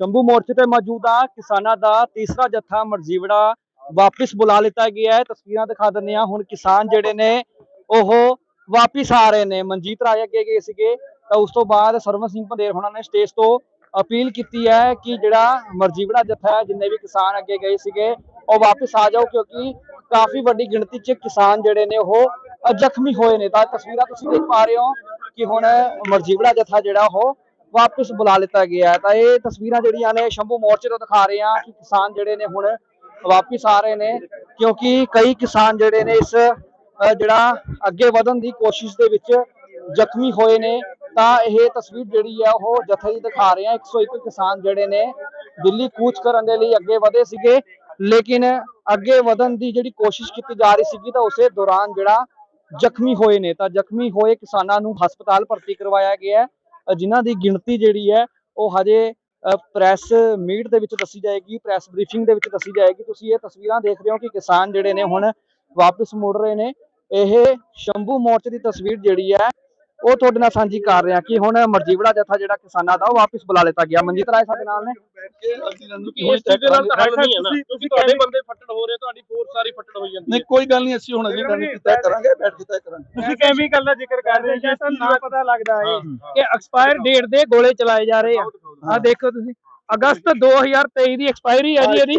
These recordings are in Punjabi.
ਸ਼ੰਭੂ ਮੋਰਚੇ ਤੇ ਮੌਜੂਦ ਆ। ਕਿਸਾਨਾਂ ਦਾ ਤੀਸਰਾ ਜੱਥਾ ਮਰਜੀਵੜਾ ਵਾਪਿਸ ਬੁਲਾ ਲਿੱਤਾ ਗਿਆ ਹੈ। ਤਸਵੀਰਾਂ ਦਿਖਾ ਦਿੰਦੇ ਆ ਹੁਣ ਕਿਸਾਨ ਜਿਹੜੇ ਨੇ, ਉਹ ਵਾਪਿਸ ਆ ਰਹੇ ਨੇ। ਮਨਜੀਤ ਰਾਏ ਅੱਗੇ ਗਏ ਸੀਗੇ। ਤਾਂ ਉਸ ਤੋਂ ਬਾਅਦ ਸਰਵਨ ਸਿੰਘ ਪੰਦੇਰ ਹੋਣਾ ਨੇ ਸਟੇਜ ਤੋਂ ਅਪੀਲ ਕੀਤੀ ਹੈ ਕਿ ਜਿਹੜਾ ਮਰਜੀਵੜਾ ਜੱਥਾ ਹੈ, ਜਿੰਨੇ ਵੀ ਕਿਸਾਨ ਅੱਗੇ ਗਏ ਸੀਗੇ, ਉਹ ਵਾਪਿਸ ਆ ਜਾਓ। ਕਿਉਂਕਿ ਕਾਫੀ ਵੱਡੀ ਗਿਣਤੀ 'ਚ ਕਿਸਾਨ ਜਿਹੜੇ ਨੇ, ਉਹ ਜ਼ਖਮੀ ਹੋਏ ਨੇ। ਤਾਂ ਤਸਵੀਰਾਂ ਤੁਸੀਂ ਦੇਖ ਪਾ ਰਹੇ ਹੋ ਕਿ ਹੁਣ ਮਰਜੀਵੜਾ ਜਥਾ ਜਿਹੜਾ, ਉਹ ਵਾਪਿਸ ਬੁਲਾ ਲਿੱਤਾ ਗਿਆ ਹੈ। ਤਾਂ ਇਹ ਤਸਵੀਰਾਂ ਜਿਹੜੀਆਂ ਨੇ ਸ਼ੰਭੂ ਮੋਰਚੇ ਤੋਂ ਦਿਖਾ ਰਹੇ ਆ ਕਿ ਕਿਸਾਨ ਜਿਹੜੇ ਨੇ ਹੁਣ ਵਾਪਿਸ ਆ ਰਹੇ ਨੇ, ਕਿਉਂਕਿ ਕਈ ਕਿਸਾਨ ਜਿਹੜੇ ਨੇ ਇਸ ਜਿਹੜਾ ਅੱਗੇ ਵਧਣ ਦੀ ਕੋਸ਼ਿਸ਼ ਦੇ ਵਿੱਚ ਜ਼ਖਮੀ ਹੋਏ ਨੇ। ਤਾਂ ਇਹ ਤਸਵੀਰ ਜਿਹੜੀ ਹੈ ਉਹ ਜਥੇ ਦੀ ਦਿਖਾ ਰਹੇ ਆ 101 ਕਿਸਾਨ ਜਿਹੜੇ ਨੇ ਦਿੱਲੀ ਕੂਚ ਕਰਨ ਦੇ ਲਈ ਅੱਗੇ ਵਧੇ ਸੀਗੇ, ਲੇਕਿਨ ਅੱਗੇ ਵਧਣ ਦੀ ਜਿਹੜੀ ਕੋਸ਼ਿਸ਼ ਕੀਤੀ ਜਾ ਰਹੀ ਸੀਗੀ ਤਾਂ ਉਸੇ ਦੌਰਾਨ ਜਿਹੜਾ ਜ਼ਖਮੀ ਹੋਏ ਨੇ। ਤਾਂ ਜ਼ਖਮੀ ਹੋਏ ਕਿਸਾਨਾਂ ਨੂੰ ਹਸਪਤਾਲ ਭਰਤੀ ਕਰਵਾਇਆ ਗਿਆ ਹੈ। ਜਿਨ੍ਹਾਂ ਦੀ ਗਿਣਤੀ ਜਿਹੜੀ ਹੈ, ਉਹ ਹਜੇ ਪ੍ਰੈਸ ਮੀਟ ਦੇ ਵਿੱਚ ਦੱਸੀ ਜਾਏਗੀ, ਪ੍ਰੈਸ ਬਰੀਫਿੰਗ ਦੇ ਵਿੱਚ ਦੱਸੀ ਜਾਏਗੀ। ਤੁਸੀਂ ਇਹ ਤਸਵੀਰਾਂ ਦੇਖ ਰਹੇ ਹੋ ਕਿ ਕਿਸਾਨ ਜਿਹੜੇ ਨੇ ਹੁਣ ਵਾਪਸ ਮੁੜ ਰਹੇ ਨੇ। ਇਹ ਸ਼ੰਭੂ ਮੋਰਚੇ ਦੀ ਤਸਵੀਰ ਜਿਹੜੀ ਹੈ ਉਹ ਤੁਹਾਡੇ ਨਾਲ ਸਾਂਝੀ ਕਰ ਰਹੇ ਕਿ ਹੁਣ ਮਰਜੀਵੜਾ ਜਥਾ ਜਿਹੜਾ ਕਿਸਾਨਾਂ ਦਾ ਉਹ ਵਾਪਸ ਬੁਲਾ ਲਿੱਤਾ ਗਿਆ। ਮਨਜੀਤ ਰਾਏ ਸਾਡੇ ਨਾਲ ਨੇ। ਇਸ ਦੇ ਨਾਲ ਤਾਂ ਹੱਲ ਨਹੀਂ ਹੈ ਨਾ। ਕਿਉਂਕਿ ਤੁਹਾਡੇ ਬੰਦੇ ਫੱਟੜ ਹੋ ਰਹੇ ਤੁਹਾਡੀ ਫੋਰਸ ਸਾਰੀ ਫੱਟੜ ਹੋਈ ਜਾਂਦੀ ਨਹੀਂ ਕੋਈ ਗੱਲ ਨਹੀਂ ਅਸੀਂ ਹੁਣ ਅਗਲੀ ਰਣਨੀਤੀ ਤੈਅ ਕਰਾਂਗੇ ਬੈਠ ਕੇ ਤੈਅ ਕਰਾਂਗੇ ਤੁਸੀਂ ਕੈਮੀਕਲ ਦਾ ਜ਼ਿਕਰ ਕਰ ਰਹੇ ਹੋ ਤਾਂ ਨਾ ਪਤਾ ਲੱਗਦਾ ਹੈ ਕਿ ਐਕਸਪਾਇਰ ਡੇਟ ਦੇ ਗੋਲੇ ਚਲਾਏ ਜਾ ਰਹੇ ਆ। ਆ ਦੇਖੋ ਤੁਸੀਂ ਅਗਸਤ 2023 ਦੀ ਐਕਸਪਾਇਰੀ ਹੈ ਜੀ ਇਹਦੀ।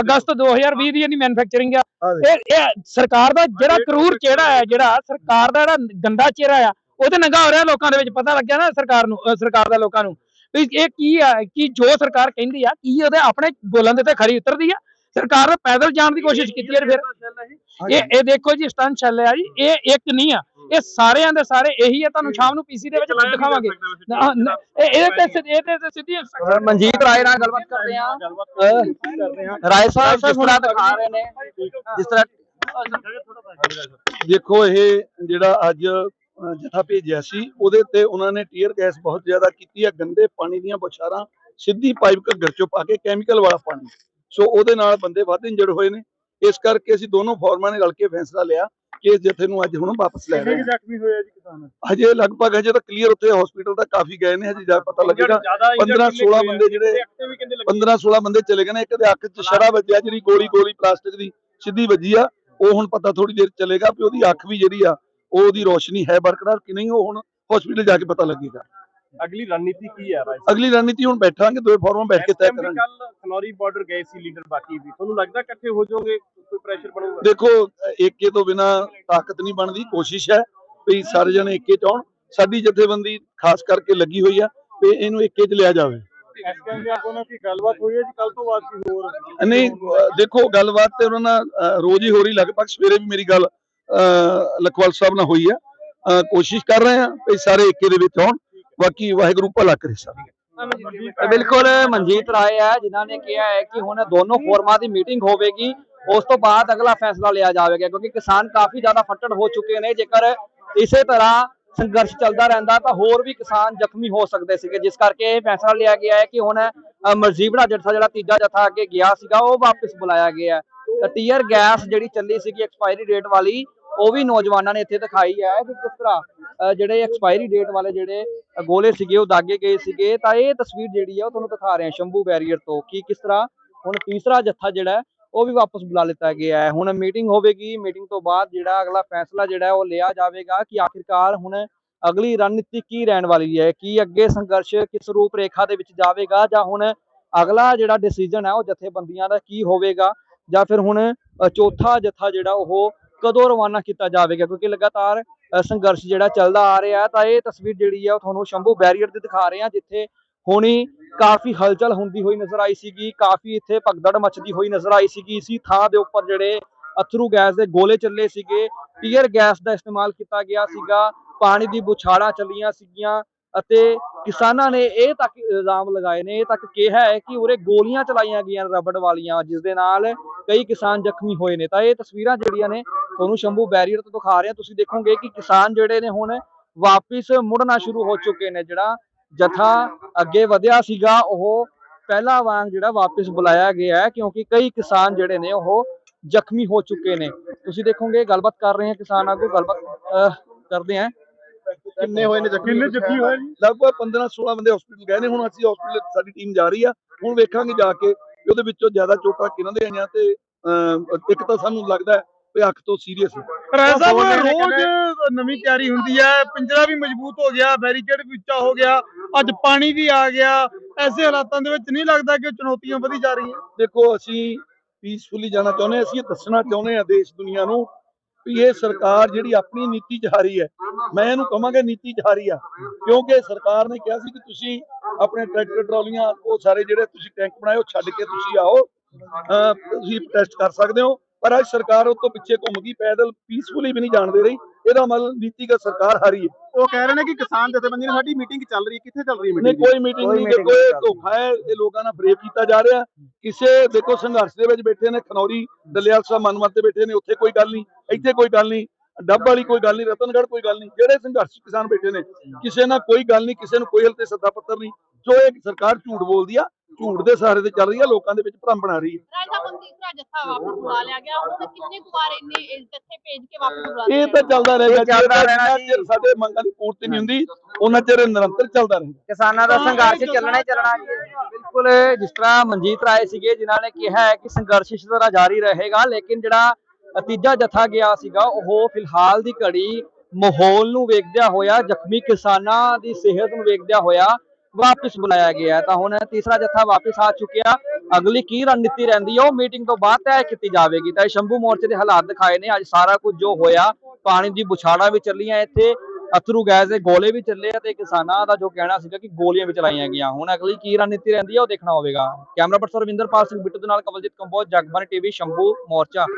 ਅਗਸਤ 2020 ਦੀ ਇਹਦੀ ਮੈਨੂਫੈਕਚਰਿੰਗ ਆ। ਇਹ ਇਹ ਸਰਕਾਰ ਦਾ ਜਿਹੜਾ ਕਰੂਰ ਚਿਹਰਾ ਹੈ ਜਿਹੜਾ ਸਰਕਾਰ ਦਾ ਜਿਹੜਾ ਗੰਦਾ ਚਿਹਰਾ ਆ ਉਹਦੇ ਨੰਗਾ ਹੋ ਰਿਹਾ ਲੋਕਾਂ ਦੇ ਵਿੱਚ ਪਤਾ ਲੱਗਿਆ ਨਾ ਸਰਕਾਰ ਨੂੰ ਸਰਕਾਰ ਦਾ ਲੋਕਾਂ ਨੂੰ ਵੀ ਇਹ ਕੀ ਆ ਕੀ ਜੋ ਸਰਕਾਰ ਕਹਿੰਦੀ ਆ ਕੀ ਉਹਦੇ ਆਪਣੇ ਬੋਲਣ ਦੇ ਤੇ ਖਰੀ ਉਤਰਦੀ ਆ? ਸਰਕਾਰ ਨੇ ਪੈਦਲ ਜਾਣ ਦੀ ਕੋਸ਼ਿਸ਼ ਕੀਤੀ ਹੈ ਫਿਰ। ਇਹ ਇਹ ਦੇਖੋ ਜੀ ਸਟਨ ਚੱਲ ਰਿਹਾ ਜੀ ਇਹ ਇੱਕ ਨਹੀਂ ਆ। ਇਹ ਸਾਰਿਆਂ ਦੇ ਸਾਰੇ ਇਹੀ ਆ ਤੁਹਾਨੂੰ ਸ਼ਾਮ ਨੂੰ ਪੀਸੀ ਦੇ ਵਿੱਚ ਦਿਖਾਵਾਂਗੇ। ਇਹ ਤੇ ਸਿੱਧ- ਇਹਦੇ ਤੇ ਸਿੱਧੀ ਮਨਜੀਤ ਰਾਏ ਨਾਲ ਗੱਲਬਾਤ ਕਰਦੇ ਆ। ਰਾਏ ਸਾਹਿਬ ਜਿਸ ਤਰ੍ਹਾਂ ਦਿਖਾ ਰਹੇ ਨੇ ਜਿਸ ਤਰ੍ਹਾਂ ਦੇਖੋ ਇਹ ਜਿਹੜਾ ਅੱਜ ਜਥਾ ਭੇਜਿਆ ਸੀ ਉਹਦੇ ਤੇ ਉਹਨਾਂ ਨੇ ਟੀਅਰ ਗੈਸ ਬਹੁਤ ਜ਼ਿਆਦਾ ਕੀਤੀ ਹੈ ਗੰਦੇ ਪਾਣੀ ਦੀਆਂ ਬੁਛਾਰਾਂ ਸਿੱਧੀ ਪਾਈਪ ਘੱਗਰ ਚੋਂ ਪਾ ਕੇ ਕੈਮੀਕਲ ਵਾਲਾ ਪਾਣੀ। ਸੋ ਉਹਦੇ ਨਾਲ ਬੰਦੇ ਵੱਧ ਇੰਜਰਡ ਹੋਏ ਨੇ। ਇਸ ਕਰਕੇ ਅਸੀਂ ਦੋਨੋਂ ਫੋਰਮਾਂ ਨੇ ਰਲ ਕੇ ਫੈਸਲਾ ਲਿਆ ਕਿ ਇਸ ਜਥੇ ਨੂੰ ਅੱਜ ਹੁਣ ਵਾਪਸ ਲੈ ਰਹੇ ਹਾਂ। ਜ਼ਖਮੀ ਹੋਇਆ ਜੀ ਕਿਸਾਨ? ਹਜੇ ਲਗਭਗ ਹਜੇ ਤਾਂ ਕਲੀਅਰ ਉੱਥੇ ਹਸਪੀਟਲ ਦਾ ਕਾਫੀ ਗਏ ਨੇ ਹਜੇ ਜਾ ਪਤਾ ਲੱਗੇਗਾ। 15 16 ਬੰਦੇ ਜਿਹੜੇ 15 16 ਬੰਦੇ ਚਲੇ ਗਏ ਨੇ ਇੱਕ ਦੇ ਅੱਖ 'ਚ ਸ਼ਰਾ ਵੱਜਿਆ ਜਿਹੜੀ ਗੋਲੀ ਗੋਲੀ ਪਲਾਸਟਿਕ ਦੀ ਸਿੱਧੀ ਵੱਜੀ ਆ ਉਹ ਹੁਣ ਪਤਾ ਥੋੜੀ ਦੇਰ ਚੱਲੇਗਾ ਵੀ ਉਹਦੀ ਅੱਖ ਵੀ ਜਿਹੜੀ ਆ ਉਹਦੀ ਰੋਸ਼ਨੀ ਹੈ ਬਰਕਰਾਰ ਕਿ ਨਹੀਂ ਉਹ ਹੁਣ ਹਸਪੀਟਲ ਜਾ ਕੇ ਪਤਾ ਲੱਗੇਗਾ। ਅਗਲੀ ਰਣਨੀਤੀ ਕੀ ਹੈ ਰਾਜ? ਅਗਲੀ ਰਣਨੀਤੀ ਹੁਣ ਬੈਠਾਂਗੇ ਦੋਵੇਂ ਫੋਰਮਾਂ ਬੈਠ ਕੇ ਤੈਅ ਕਰਾਂਗੇ। ਕੱਲ ਖਨੌਰੀ ਬਾਰਡਰ ਗਏ ਸੀ ਲੀਡਰ ਬਾਕੀ ਵੀ। ਤੁਹਾਨੂੰ ਲੱਗਦਾ ਇਕੱਠੇ ਹੋ ਜਾਓਗੇ? ਕੋਈ ਪ੍ਰੈਸ਼ਰ ਬਣੂਗਾ? ਦੇਖੋ ਏਕੇ ਤੋਂ ਬਿਨਾ ਤਾਕਤ ਨਹੀਂ ਬਣਦੀ ਕੋਸ਼ਿਸ਼ ਹੈ ਵੀ ਸਾਰੇ ਜਣੇ ਏਕੇ ਚ ਆਉਣ। ਸਾਡੀ ਜਥੇਬੰਦੀ ਖਾਸ ਕਰਕੇ ਲੱਗੀ ਹੋਈ ਆ ਵੀ ਇਹਨੂੰ ਏਕੇ ਚ ਲਿਆ ਜਾਵੇ। ਐਸਕੇਐਮ ਦੇ ਆਪੋਨਾਂ ਦੀ ਗੱਲਬਾਤ ਹੋਈ ਹੈ ਜੀ? ਕੱਲ ਤੋਂ ਬਾਅਦ ਕੀ ਹੋਰ ਨਹੀਂ ਦੇਖੋ ਗੱਲਬਾਤ ਤੇ ਉਹਨਾਂ ਨਾਲ ਰੋਜ਼ ਹੀ ਹੋ ਰਹੀ ਲਗਭਗ ਸਵੇਰੇ ਵੀ ਮੇਰੀ ਗੱਲ ਲਖਵਾਲ ਸਾਹਿਬ ਨਾਲ ਹੋਈ ਆ। ਕੋਸ਼ਿਸ਼ ਕਰ ਰਹੇ ਆ ਵੀ ਸਾਰੇ ਏਕੇ ਦੇ ਵਿੱਚ ਆਉਣ ਬਾਕੀ ਵਾਹਿਗੁਰੂ ਭਲਾ ਕਰੇ ਸਭ ਬਿਲਕੁਲ ਮਨਜੀਤ ਰਾਏ ਹੈ ਜਿਨ੍ਹਾਂ ਨੇ ਕਿਹਾ ਹੈ ਕਿ ਹੁਣ ਦੋਨੋਂ ਫੋਰਮਾਂ ਦੀ ਮੀਟਿੰਗ ਹੋਵੇਗੀ। ਉਸ ਤੋਂ ਬਾਅਦ ਅਗਲਾ ਫੈਸਲਾ ਲਿਆ ਜਾਵੇਗਾ ਕਿਉਂਕਿ ਕਿਸਾਨ ਕਾਫੀ ਜ਼ਿਆਦਾ ਫੱਟੜ ਹੋ ਚੁੱਕੇ ਨੇ। ਜੇਕਰ ਇਸੇ ਤਰ੍ਹਾਂ ਸੰਘਰਸ਼ ਚੱਲਦਾ ਰਹਿੰਦਾ ਤਾਂ ਹੋਰ ਵੀ ਕਿਸਾਨ ਜ਼ਖਮੀ ਹੋ ਸਕਦੇ ਸੀਗੇ। ਜਿਸ ਕਰਕੇ ਇਹ ਫੈਸਲਾ ਲਿਆ ਗਿਆ ਹੈ ਕਿ ਹੁਣ ਅ, ਮਰਜ਼ੀਵੜਾ ਜੱਥਾ ਜਿਹੜਾ ਤੀਜਾ ਜੱਥਾ ਅੱਗੇ ਗਿਆ ਸੀਗਾ ਉਹ ਵਾਪਸ ਬੁਲਾਇਆ ਗਿਆ ਹੈ। ਟੀਅਰ ਗੈਸ ਜਿਹੜੀ ਚੱਲੀ ਸੀਗੀ ਐਕਸਪਾਇਰੀ ਡੇਟ ਵਾਲੀ ਉਹ ਵੀ ਨੌਜਵਾਨਾਂ ਨੇ ਇੱਥੇ ਦਿਖਾਈ ਹੈ ਕਿ ਕਿਸ ਤਰ੍ਹਾਂ ਜਿਹੜੇ ਐਕਸਪਾਇਰੀ ਡੇਟ ਵਾਲੇ ਜਿਹੜੇ ਗੋਲੇ ਸੀਗੇ, ਉਹ ਦਾਗੇ ਗਏ ਸੀਗੇ। ਤਾਂ ਇਹ ਤਸਵੀਰ ਜਿਹੜੀ ਹੈ ਉਹ ਤੁਹਾਨੂੰ ਦਿਖਾ ਰਹੇ ਹਾਂ ਸ਼ੰਭੂ ਬੈਰੀਅਰ ਤੋਂ ਕਿ ਕਿਸ ਤਰ੍ਹਾਂ ਹੁਣ ਤੀਸਰਾ ਜੱਥਾ ਜਿਹੜਾ ਉਹ ਵੀ ਵਾਪਸ ਬੁਲਾ ਲਿੱਤਾ ਗਿਆ ਹੈ। ਹੁਣ ਮੀਟਿੰਗ ਹੋਵੇਗੀ। ਮੀਟਿੰਗ ਤੋਂ ਬਾਅਦ ਜਿਹੜਾ ਅਗਲਾ ਫੈਸਲਾ ਜਿਹੜਾ ਉਹ ਲਿਆ ਜਾਵੇਗਾ ਕਿ ਆਖਿਰਕਾਰ ਹੁਣ ਅਗਲੀ ਰਣਨੀਤੀ ਕੀ ਰਹਿਣ ਵਾਲੀ ਹੈ। ਕੀ ਅੱਗੇ ਸੰਘਰਸ਼ ਕਿਸ ਰੂਪ ਰੇਖਾ ਦੇ ਵਿੱਚ ਜਾਵੇਗਾ ਜਾਂ ਹੁਣ ਅਗਲਾ ਜਿਹੜਾ ਡਿਸੀਜਨ ਹੈ, ਉਹ ਜਥੇਬੰਦੀਆਂ ਦਾ ਕੀ ਹੋਵੇਗਾ ਜਾਂ ਫਿਰ ਹੁਣ ਚੌਥਾ ਜਥਾ ਜਿਹੜਾ ਉਹ ਕਦੋਂ ਰਵਾਨਾ ਕੀਤਾ ਜਾਵੇਗਾ? ਕਿਉਂਕਿ ਲਗਾਤਾਰ ਸੰਘਰਸ਼ ਜਿਹੜਾ ਚੱਲਦਾ ਆ ਰਿਹਾ ਤਾਂ ਇਹ ਤਸਵੀਰ ਜਿਹੜੀ ਹੈ ਉਹ ਤੁਹਾਨੂੰ ਸ਼ੰਭੂ ਬੈਰੀਅਰ ਦੀ ਦਿਖਾ ਰਹੇ ਹਾਂ, ਜਿੱਥੇ ਹੁਣੀ ਕਾਫੀ ਹਲਚਲ ਹੁੰਦੀ ਹੋਈ ਨਜ਼ਰ ਆਈ ਸੀਗੀ, ਕਾਫੀ ਇੱਥੇ ਭਗਦੜ ਮਚਦੀ ਹੋਈ ਨਜ਼ਰ ਆਈ ਸੀਗੀ, ਇਸੀ ਥਾਂ ਦੇ ਉੱਪਰ ਜਿਹੜੇ ਅਥਰੂ ਗੈਸ ਦੇ ਗੋਲੇ ਚੱਲੇ ਸੀਗੇ, ਟੀਅਰ ਗੈਸ ਦਾ ਇਸਤੇਮਾਲ ਕੀਤਾ ਗਿਆ ਸੀਗਾ, ਪਾਣੀ ਦੀ ਬੁਛਾੜਾਂ ਚੱਲੀਆਂ ਸੀਗੀਆਂ, ਅਤੇ ਕਿਸਾਨਾਂ ਨੇ ਇਹ ਤੱਕ ਇਲਜ਼ਾਮ ਲਗਾਏ ਨੇ, ਇਹ ਤੱਕ ਕਿਹਾ ਹੈ ਕਿ ਉਰੇ ਗੋਲੀਆਂ ਚਲਾਈਆਂ ਗਈਆਂ ਰਬੜ ਵਾਲੀਆਂ, ਜਿਸ ਦੇ ਨਾਲ ਕਈ ਕਿਸਾਨ ਜ਼ਖਮੀ ਹੋਏ ਨੇ, ਤਾਂ ਇਹ ਤਸਵੀਰਾਂ ਜਿਹੜੀਆਂ ਨੇ ਤੁਹਾਨੂੰ ਸ਼ੰਭੂ ਬੈਰੀਅਰ ਤੋਂ ਦਿਖਾ ਰਹੇ ਤੁਸੀਂ ਦੇਖੋਗੇ ਕਿ ਕਿਸਾਨ ਜਿਹੜੇ ਨੇ ਹੁਣ ਵਾਪਿਸ ਮੁੜਨਾ ਸ਼ੁਰੂ ਹੋ ਚੁੱਕੇ ਨੇ। ਜਿਹੜਾ ਜਥਾ ਅੱਗੇ ਵਧਿਆ ਸੀਗਾ ਉਹ ਪਹਿਲਾ ਵਾਂਗ ਜਿਹੜਾ ਵਾਪਿਸ ਬੁਲਾਇਆ ਗਿਆ ਹੈ ਕਿਉਂਕਿ ਕਈ ਕਿਸਾਨ ਜਿਹੜੇ ਨੇ ਉਹ ਜ਼ਖਮੀ ਹੋ ਚੁੱਕੇ ਨੇ। ਤੁਸੀਂ ਦੇਖੋਗੇ ਗੱਲਬਾਤ ਕਰ ਰਹੇ ਹਾਂ ਕਿਸਾਨ ਆਗੂ ਗੱਲਬਾਤ ਕਰਦੇ ਹਾਂ। ਕਿੰਨੇ ਹੋਏ ਨੇ ਜ਼ਖਮੀ? ਕਿੰਨੇ ਜ਼ਖਮੀ ਹੋਏ ਜੀ ਲਗਭਗ 15 16 ਬੰਦੇ ਹਸਪੀਟਲ ਗਏ ਨੇ। ਹੁਣ ਅਸੀਂ ਹਸਪੀਟਲ ਸਾਡੀ ਟੀਮ ਜਾ ਰਹੀ ਆ। ਹੁਣ ਵੇਖਾਂਗੇ ਜਾ ਕੇ ਉਹਦੇ ਵਿੱਚੋਂ ਜ਼ਿਆਦਾ ਚੋਟਾਂ ਕਿਹਨਾਂ ਦੇ ਆਈਆਂ ਤੇ ਇੱਕ ਤਾਂ ਸਾਨੂੰ ਲੱਗਦਾ ਅੱਖ ਤੋਂ ਸੀਰੀਅਸ ਹੈ। ਰਾਜ ਸਾਹਿਬ ਰੋਜ਼ ਨਵੀਂ ਤਿਆਰੀ ਹੁੰਦੀ ਹੈ ਪਿੰਜਰਾ ਵੀ ਮਜ਼ਬੂਤ ਹੋ ਗਿਆ ਬੈਰੀਕੇਡ ਵੀ ਉੱਚਾ ਹੋ ਗਿਆ ਅੱਜ ਪਾਣੀ ਵੀ ਆ ਗਿਆ। ਐਸੇ ਹਾਲਾਤਾਂ ਦੇ ਵਿੱਚ ਨਹੀਂ ਲੱਗਦਾ ਕਿ ਚੁਣੌਤੀਆਂ ਵਧੀ ਜਾ ਰਹੀਆਂ। ਦੇਖੋ ਅਸੀਂ ਪੀਸਫੁਲੀ ਜਾਣਾ ਚਾਹੁੰਦੇ ਹਾਂ ਅਸੀਂ ਇਹ ਦੱਸਣਾ ਚਾਹੁੰਦੇ ਹਾਂ ਦੇਸ਼ ਦੁਨੀਆ ਨੂੰ ਵੀ ਇਹ ਸਰਕਾਰ ਜਿਹੜੀ ਆਪਣੀ ਨੀਤੀ ਚ ਹਾਰੀ ਹੈ ਮੈਂ ਇਹਨੂੰ ਕਹਾਂਗਾ ਨੀਤੀ ਚ ਹਾਰੀ ਆ ਕਿਉਂਕਿ ਸਰਕਾਰ ਨੇ ਕਿਹਾ ਸੀ ਕਿ ਤੁਸੀਂ ਆਪਣੇ ਟਰੈਕਟਰ ਟਰਾਲੀਆਂ ਉਹ ਸਾਰੇ ਜਿਹੜੇ ਤੁਸੀਂ ਟੈਂਕ ਬਣਾਏ ਉਹ ਛੱਡ ਕੇ ਤੁਸੀਂ ਆਓ ਤੁਸੀਂ ਟੈਸਟ ਕਰ ਸਕਦੇ ਹੋ। ਪਰ ਅੱਜ ਸਰਕਾਰ ਉਹ ਤੋਂ ਪਿੱਛੇ ਘੁੰਮ ਗਈ ਪੈਦਲ ਪੀਸਫੁਲੀ ਵੀ ਨਹੀਂ ਜਾਣ ਦੇ ਰਹੀ। ਇਹਦਾ ਮਤਲਬ ਨੀਤੀਗਤ ਸਰਕਾਰ ਹਾਰੀ ਹੈ। ਉਹ ਕਹਿ ਰਹੇ ਨੇ ਕਿ ਕਿਸਾਨ ਜਥੇਬੰਦੀ ਨਾਲ ਸਾਡੀ ਮੀਟਿੰਗ ਚੱਲ ਰਹੀ ਹੈ। ਕਿੱਥੇ ਚੱਲ ਰਹੀ ਹੈ ਨਹੀਂ ਕੋਈ ਮੀਟਿੰਗ ਨਹੀਂ ਦੇਖੋ ਇਹ ਧੋਖਾ ਹੈ ਇਹ ਲੋਕਾਂ ਨਾਲ ਫਰੇਬ ਕੀਤਾ ਜਾ ਰਿਹਾ। ਕਿਸੇ ਦੇਖੋ ਸੰਘਰਸ਼ ਦੇ ਵਿੱਚ ਬੈਠੇ ਨੇ ਖਨੌਰੀ ਦਲਿਆਲ ਸਾਹਿਬ ਮਨਮਤ ਤੇ ਬੈਠੇ ਨੇ ਉੱਥੇ ਕੋਈ ਗੱਲ ਨਹੀਂ ਇੱਥੇ ਕੋਈ ਗੱਲ ਨਹੀਂ ਡੱਬ ਵਾਲੀ ਕੋਈ ਗੱਲ ਨਹੀਂ ਰਤਨਗੜ੍ਹ ਕੋਈ ਗੱਲ ਨਹੀਂ। ਜਿਹੜੇ ਸੰਘਰਸ਼ ਕਿਸਾਨ ਬੈਠੇ ਨੇ ਕਿਸੇ ਨਾਲ ਕੋਈ ਗੱਲ ਨਹੀਂ ਕਿਸੇ ਨੂੰ ਕੋਈ ਹਲ ਤੇ ਸੱਦਾ ਪੱਤਰ ਨਹੀਂ। ਜੋ ਇਹ ਸਰਕਾਰ ਝੂਠ ਬੋਲਦੀ ਆ ਝੂਠ ਦੇ ਸਹਾਰੇ ਤੇ ਚੱਲ ਰਹੀ ਆ ਲੋਕਾਂ ਦੇ ਵਿੱਚ ਭਰਮ ਬਣਾ ਰਹੀ ਹੈ ਰਾਜਾ ਹੁਣ ਤੀਸਰਾ ਜੱਥਾ ਵਾਪਸ ਬੁਲਾ ਲਿਆ ਗਿਆ। ਹੁਣ ਕਿੰਨੇ ਕੁ ਵਾਰ ਇੰਨੇ ਇਹ ਜੱਥੇ ਭੇਜ ਕੇ ਵਾਪਸ ਬੁਲਾ ਇਹ ਤਾਂ ਚੱਲਦਾ ਰਹੇਗਾ ਚੱਲਦਾ ਰਹਿਣਾ ਚਿਰ ਸਾਡੇ ਮੰਗਾਂ ਦੀ ਪੂਰਤੀ ਨਹੀਂ ਹੁੰਦੀ ਉਹਨਾਂ ਚਿਰ ਨਿਰੰਤਰ ਚੱਲਦਾ ਰਹੇਗਾ ਕਿਸਾਨਾਂ ਦਾ ਸੰਘਰਸ਼ ਚੱਲਣਾ ਹੀ ਚੱਲਣਾ ਜੀ। ਬਿਲਕੁਲ ਜਿਸ ਤਰ੍ਹਾਂ ਮਨਜੀਤ ਰਾਏ ਸੀਗੇ ਜਿਨ੍ਹਾਂ ਨੇ ਕਿਹਾ ਹੈ ਕਿ ਸੰਘਰਸ਼ ਇਸ ਤਰ੍ਹਾਂ ਜਾਰੀ ਰਹੇਗਾ ਲੇਕਿਨ ਜਿਹੜਾ ਤੀਜਾ ਜਥਾ ਗਿਆ ਸੀਗਾ ਉਹ ਫਿਲਹਾਲ ਦੀ ਘੜੀ ਮਾਹੌਲ ਨੂੰ ਵੇਖਦਿਆਂ ਹੋਇਆ ਜ਼ਖਮੀ ਕਿਸਾਨਾਂ ਦੀ ਸਿਹਤ ਨੂੰ ਵੇਖਦਿਆਂ ਹੋਇਆ ਵਾਪਿਸ ਬੁਲਾਇਆ ਗਿਆ ਤਾਂ ਹੁਣ ਤੀਸਰਾ ਜਥਾ ਵਾਪਿਸ ਆ ਚੁੱਕਿਆ। ਅਗਲੀ ਕੀ ਰਣਨੀਤੀ ਰਹਿੰਦੀ ਹੈ? ਉਹ ਮੀਟਿੰਗ ਤੋਂ ਬਾਅਦ ਤੈਅ ਕੀਤੀ ਜਾਵੇਗੀ। ਤਾਂ ਇਹ ਸ਼ੰਭੂ ਮੋਰਚੇ ਦੇ ਹਾਲਾਤ ਦਿਖਾਏ ਨੇ। ਅੱਜ ਸਾਰਾ ਕੁਝ ਜੋ ਹੋਇਆ, ਪਾਣੀ ਦੀ ਬੁਛਾੜਾਂ ਵੀ ਚੱਲੀਆਂ ਇੱਥੇ, ਅਥਰੂ ਗੈਸ ਦੇ ਗੋਲੇ ਵੀ ਚੱਲੇ ਆ ਤੇ ਕਿਸਾਨਾਂ ਦਾ ਜੋ ਕਹਿਣਾ ਸੀਗਾ ਕਿ ਗੋਲੀਆਂ ਵੀ ਚਲਾਈਆਂ ਗਈਆਂ। ਹੁਣ ਅਗਲੀ ਕੀ ਰਣਨੀਤੀ ਰਹਿੰਦੀ ਹੈ ਉਹ ਦੇਖਣਾ ਹੋਵੇਗਾ। ਕੈਮਰਾ ਪਰਸਨ ਰਵਿੰਦਰਪਾਲ ਸਿੰਘ ਬਿੱਟੂ ਦੇ ਨਾਲ ਕਵਲਜੀਤ ਕੰਬੋਜ, ਜਗਬਾਨੀ ਟੀਵੀ, ਸ਼ੰਭੂ ਮੋਰਚਾ।